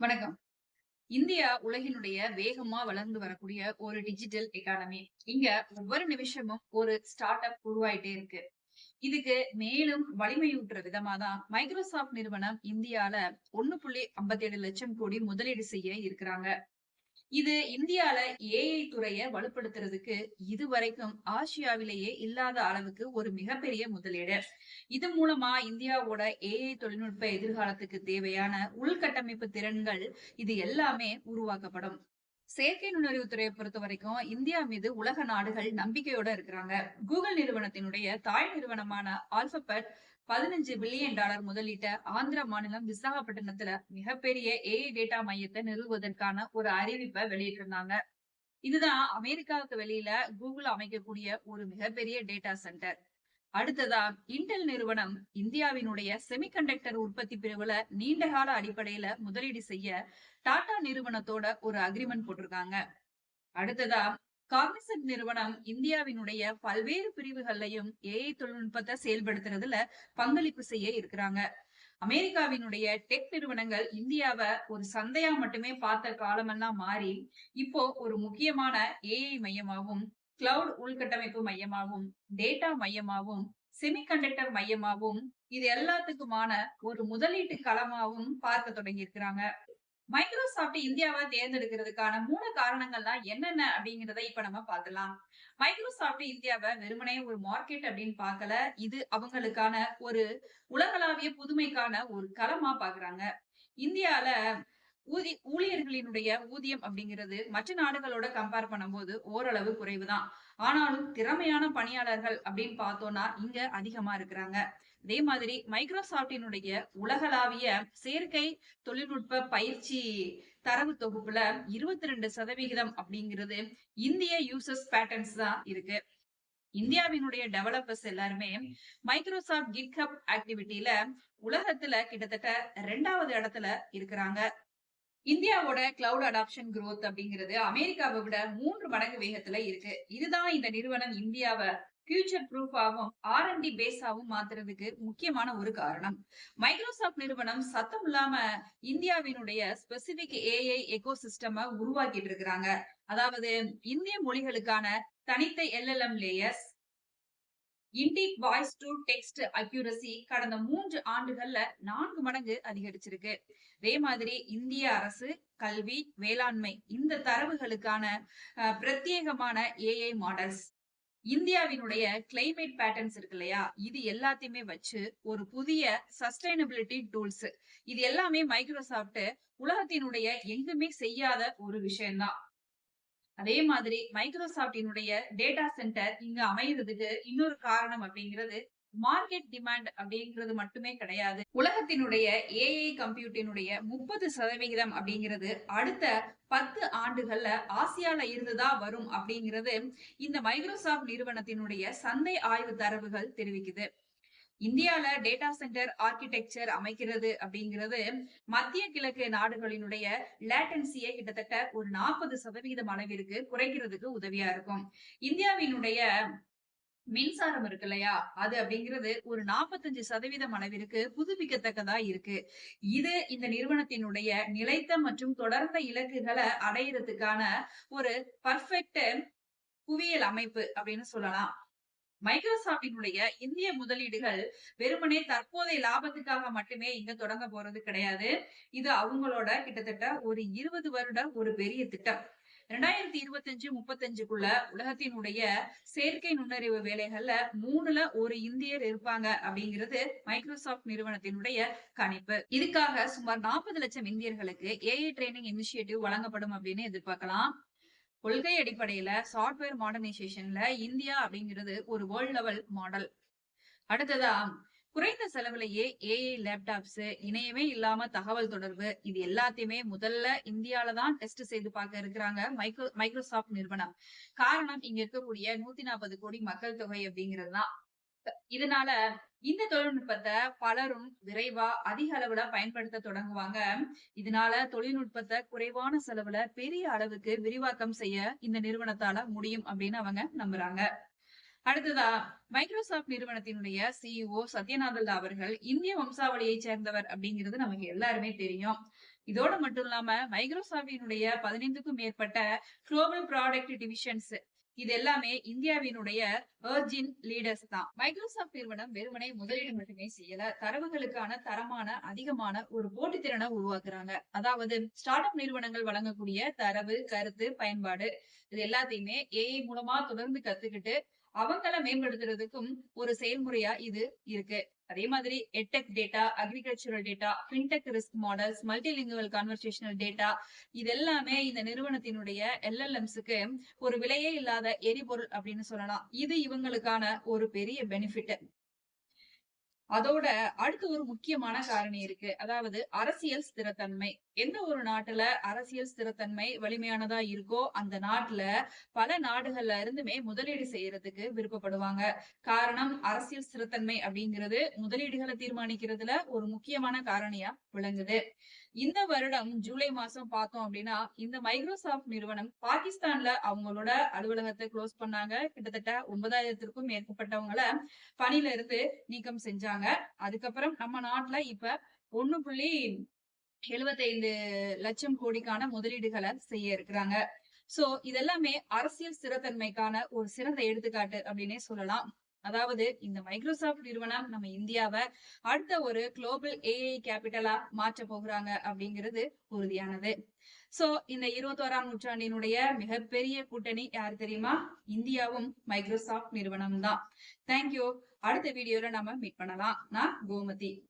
வணக்கம். இந்தியா உலகினுடைய வேகமா வளர்ந்து வரக்கூடிய ஒரு டிஜிட்டல் எக்கானமி இங்க ஒவ்வொரு நிமிஷமும் ஒரு ஸ்டார்ட் அப் உருவாயிட்டே இருக்கு. இதுக்கு மேலும் வலிமையூட்டுற விதமா தான் மைக்ரோசாப்ட் நிறுவனம் இந்தியால ஒண்ணு புள்ளி ஐம்பத்தி ஏழு லட்சம் கோடி முதலீடு செய்ய இருக்கிறாங்க. இது இந்தியால ஏஐ துறைய வலுப்படுத்துறதுக்கு இதுவரைக்கும் ஆசியாவிலேயே இல்லாத அளவுக்கு ஒரு மிகப்பெரிய முதலீடு. இது மூலமா இந்தியாவோட ஏஐ தொழில்நுட்ப எதிர்காலத்துக்கு தேவையான உள்கட்டமைப்பு திறன்கள் இது எல்லாமே உருவாக்கப்படும். செயற்கை நுண்ணறிவு துறையை பொறுத்த வரைக்கும் இந்தியா மீது உலக நாடுகள் நம்பிக்கையோட இருக்கிறாங்க. கூகுள் நிறுவனத்தினுடைய தாய் நிறுவனமான ஆல்பபெட் பதினஞ்சு பில்லியன் டாலர் முதலீட்ட ஆந்திர மாநிலம் விசாகப்பட்டினத்துல மிகப்பெரிய ஏஐ டேட்டா மையத்தை நிறுவுவதற்கான ஒரு அறிவிப்பை வெளியிட்டிருந்தாங்க. இதுதான் அமெரிக்காவுக்கு வெளியில கூகுள் அமைக்கக்கூடிய ஒரு மிகப்பெரிய டேட்டா சென்டர் அடுத்ததா இன்டெல் நிறுவனம் இந்தியாவினுடைய செமிகண்டக்டர் உற்பத்தி பிரிவுல நீண்டகால அடிப்படையில முதலீடு செய்ய டாடா நிறுவனத்தோட ஒரு அக்ரிமெண்ட் போட்டிருக்காங்க. அடுத்ததா காக்னிசன்ட் நிறுவனம் இந்தியாவினுடைய பல்வேறு பிரிவுகள்லையும் ஏஐ தொழில்நுட்பத்தை செயல்படுத்துறதுல பங்களிப்பு செய்ய இருக்கிறாங்க. அமெரிக்காவினுடைய டெக் நிறுவனங்கள் இந்தியாவை ஒரு சந்தையா மட்டுமே பார்த்த காலமெல்லாம் மாறி இப்போ ஒரு முக்கியமான ஏஐ மையமாகவும் கிளவுட் உள்கட்டமைப்பு மையமாகவும் டேட்டா மையமாகவும் செமிகண்டக்டர் மையமாகவும் இது எல்லாத்துக்குமான ஒரு முதலீட்டு களமாகவும் பார்க்க தொடங்கி இருக்கிறாங்க மைக்ரோசாஃப்ட் இந்தியாவை தேர்ந்தெடுக்கிறதுக்கான மூல காரணங்கள்லாம் என்னென்ன அப்படிங்கறத இப்ப நம்ம பார்க்கலாம் மைக்ரோசாப்ட் இந்தியாவை வெறுமனே ஒரு மார்க்கெட் அப்படின்னு பார்க்கல. இது அவங்களுக்கான ஒரு உலகளாவிய புதுமைக்கான ஒரு களமா பாக்குறாங்க இந்தியால ஊதி ஊழியர்களினுடைய ஊதியம் அப்படிங்கிறது மற்ற நாடுகளோட கம்பேர் பண்ணும்போது ஓரளவு குறைவுதான். ஆனாலும் திறமையான பணியாளர்கள் அப்படின்னு பார்த்தோம்னா இங்க அதிகமா இருக்கிறாங்க. அதே மாதிரி மைக்ரோசாப்டினுடைய உலகளாவிய செயற்கை தொழில்நுட்ப பயிற்சி தரவு தொகுப்புல இருபத்தி ரெண்டு சதவிகிதம் அப்படிங்கிறது இந்திய யூசர்ஸ் பேட்டர்ன்ஸ் தான் இருக்கு. இந்தியாவினுடைய டெவலப்பர்ஸ் எல்லாருமே மைக்ரோசாஃப்ட் கிட்ஹப் ஆக்டிவிட்டியில உலகத்துல கிட்டத்தட்ட ரெண்டாவது இடத்துல இருக்கிறாங்க. இந்தியாவோட கிளவுட் அடாப்ஷன் குரோத் அப்படிங்கிறது அமெரிக்காவை விட மூன்று மடங்கு வேகத்துல இருக்கு. இதுதான் இந்த நிறுவனம் இந்தியாவை ஃபியூச்சர் ப்ரூஃபாவும் ஆர் அண்ட் டி பேஸாவும் மாத்துறதுக்கு முக்கியமான ஒரு காரணம். மைக்ரோசாஃப்ட் நிறுவனம் சத்தம் இல்லாம இந்தியாவினுடைய ஸ்பெசிபிக் ஏஐ எக்கோ சிஸ்டம உருவாக்கிட்டு இருக்கிறாங்க. அதாவது இந்திய மொழிகளுக்கான தனித்த LLM layers Indic voice to text accuracy கடந்த மூன்று ஆண்டுகள்ல நான்கு மடங்கு அதிகரிச்சிருக்கு. அதே மாதிரி இந்திய அரசு கல்வி வேளாண்மை இந்த தரவுகளுக்கான பிரத்யேகமான ஏஐ மாடல்ஸ் இந்தியாவினுடைய கிளைமேட் பேட்டர்ன்ஸ் இருக்கு இல்லையா? இது எல்லாத்தையுமே வச்சு ஒரு புதிய சஸ்டைனபிலிட்டி டூல்ஸ் இது எல்லாமே மைக்ரோசாஃப்ட் உலகத்தினுடைய எங்குமே செய்யாத ஒரு விஷயம்தான். அதே மாதிரி மைக்ரோசாப்டினுடைய டேட்டா சென்டர் இங்க அமைகிறதுக்கு இன்னொரு காரணம் அப்படிங்கிறது மார்க்கெட் டிமாண்ட் அப்படிங்கிறது மட்டுமே கிடையாது. உலகத்தினுடைய ஏஐ கம்ப்யூட்டினுடைய முப்பது சதவிகிதம் அப்படிங்கிறது அடுத்த பத்து ஆண்டுகள்ல ஆசியால இருந்துதான் வரும் அப்படிங்கிறது இந்த மைக்ரோசாப்ட் நிறுவனத்தினுடைய சந்தை ஆய்வு தரவுகள் தெரிவிக்குது. இந்தியால டேட்டா சென்டர் ஆர்கிடெக்சர் அமைக்கிறது அப்படிங்கிறது மத்திய கிழக்கு நாடுகளினுடைய லேட்டன்சியை கிட்டத்தட்ட ஒரு நாற்பது சதவிகிதம் அளவிற்கு குறைக்கிறதுக்கு உதவியா இருக்கும். இந்தியாவினுடைய மின்சாரம் இருக்கு இல்லையா? அது அப்படிங்கிறது ஒரு நாற்பத்தஞ்சு சதவீதம் அளவிற்கு புதுப்பிக்கத்தக்கதா இருக்கு. இது இந்த நிறுவனத்தினுடைய நிலைத்த மற்றும் தொடர்ந்த இலக்குகளை அடையிறதுக்கான ஒரு பர்ஃபெக்ட் புவியியல் அமைப்பு அப்படின்னு சொல்லலாம். மைக்ரோசாப்டினுடைய இந்திய முதலீடுகள் வெறுமனே தற்போதைய லாபத்துக்காக மட்டுமே இங்க தொடங்க போறது கிடையாது. இது அவங்களோட கிட்டத்தட்ட ஒரு இருபது வருட ஒரு பெரிய திட்டம். ரெண்டாயிரத்தி இருபத்தஞ்சு முப்பத்தஞ்சுக்குள்ள உலகத்தினுடைய செயற்கை நுண்ணறிவு வேலைகள்ல மூணுல ஒரு இந்தியர் இருப்பாங்க அப்படிங்கிறது மைக்ரோசாப்ட் நிறுவனத்தினுடைய கணிப்பு. இதுக்காக சுமார் நாற்பது லட்சம் இந்தியர்களுக்கு ஏஐ ட்ரைனிங் இனிஷியேட்டிவ் வழங்கப்படும் அப்படின்னு எதிர்பார்க்கலாம். கொள்கை அடிப்படையில சாஃப்ட்வேர் மாடர்னைசேஷன்ல இந்தியா அப்படிங்கிறது ஒரு வேர்ல்ட் லெவல் மாடல் அடுத்ததா குறைந்த செலவுலயே ஏஐ லேப்டாப்ஸ் இணையமே இல்லாம தகவல் தொடர்பு இது எல்லாத்தையுமே முதல்ல இந்தியால தான் டெஸ்ட் செய்து பார்க்க இருக்கிறாங்க மைக்ரோ மைக்ரோசாஃப்ட் நிறுவனம். காரணம் இங்க இருக்கக்கூடிய நூத்தி நாற்பது கோடி மக்கள் தொகை அப்படிங்கிறது தான் இதனால இந்த தொழில்நுட்பத்தை பலரும் விரைவா அதிக அளவுல பயன்படுத்த தொடங்குவாங்க. இதனால தொழில்நுட்பத்தை குறைவான செலவுல பெரிய அளவுக்கு விரிவாக்கம் செய்ய இந்த நிறுவனத்தால முடியும் அப்படின்னு அவங்க நம்புறாங்க. அடுத்ததா மைக்ரோசாப்ட் நிறுவனத்தினுடைய சிஇஓ சத்யநாதல்லா அவர்கள் இந்திய வம்சாவளியை சேர்ந்தவர் அப்படிங்கிறது நமக்கு எல்லாருமே தெரியும். இதோட மட்டும் இல்லாம மைக்ரோசாப்டினுடைய பதினைந்துக்கும் மேற்பட்ட குளோபல் ப்ராடக்ட் டிவிஷன்ஸ் இது எல்லாமே இந்தியாவினுடைய அர்ஜின் லீடர்ஸ் தான். மைக்ரோசாஃப்ட் நிறுவனம் வெறுமனே முதலீடு மட்டுமே செய்யல. தரவுகளுக்கான தரமான அதிகமான ஒரு போட்டித்திறனை உருவாக்குறாங்க. அதாவது ஸ்டார்ட் அப் நிறுவனங்கள் வழங்கக்கூடிய தரவு கருத்து பயன்பாடு இது எல்லாத்தையுமே ஏஐ மூலமா தொடர்ந்து கத்துக்கிட்டு அவங்கள மேம்படுத்துறதுக்கும் ஒரு செயல்முறையா இது இருக்கு. அதே மாதிரி edtech data agricultural data fintech risk models multilingual conversational data இது எல்லாமே இந்த நிறுவனத்தினுடைய எல்எல்எம்ஸுக்கு ஒரு விலையே இல்லாத எரிபொருள் அப்படின்னு சொல்லலாம். இது இவங்களுக்கான ஒரு பெரிய பெனிஃபிட் அதோட அடுத்து ஒரு முக்கியமான காரணி இருக்கு. அதாவது அரசியல் ஸ்திரத்தன்மை. எந்த ஒரு நாட்டுல அரசியல் ஸ்திரத்தன்மை வலிமையானதா இருக்கோ அந்த நாட்டுல பல நாடுகள்ல இருந்துமே முதலீடு செய்யறதுக்கு விருப்பப்படுவாங்க. காரணம் அரசியல் ஸ்திரத்தன்மை அப்படிங்கிறது முதலீடுகளை தீர்மானிக்கிறதுல ஒரு முக்கியமான காரணியா விளங்குது. இந்த வருடம் ஜூலை மாசம் பார்த்தோம் அப்படின்னா இந்த மைக்ரோசாஃப்ட் நிறுவனம் பாகிஸ்தான்ல அவங்களோட அலுவலகத்தை க்ளோஸ் பண்ணாங்க. கிட்டத்தட்ட ஒன்பதாயிரத்திற்கும் மேற்பட்டவங்களை பணியில இருந்து நீக்கம் செஞ்சாங்க. அதுக்கப்புறம் நம்ம நாட்டுல இப்ப ஒண்ணு புள்ளி எழுபத்தைந்து லட்சம் கோடிக்கான முதலீடுகளை செய்ய இருக்கிறாங்க. சோ இதெல்லாமே அரசியல் ஸ்திரத்தன்மைக்கான ஒரு சிறந்த எடுத்துக்காட்டு அப்படின்னே சொல்லலாம். அதாவது இந்த மைக்ரோசாஃப்ட் நிறுவனம் நம்ம இந்தியாவை அடுத்த ஒரு குளோபல் ஏஐ கேபிட்டலா மாற்ற போகிறாங்க அப்படிங்கிறது உறுதியானது. சோ இந்த இருபத்தோராம் நூற்றாண்டினுடைய மிகப்பெரிய கூட்டணி யார் தெரியுமா? இந்தியாவும் மைக்ரோசாஃப்ட் நிறுவனம் தான் தேங்க்யூ அடுத்த வீடியோல நம்ம மீட் பண்ணலாம். நான் கோமதி.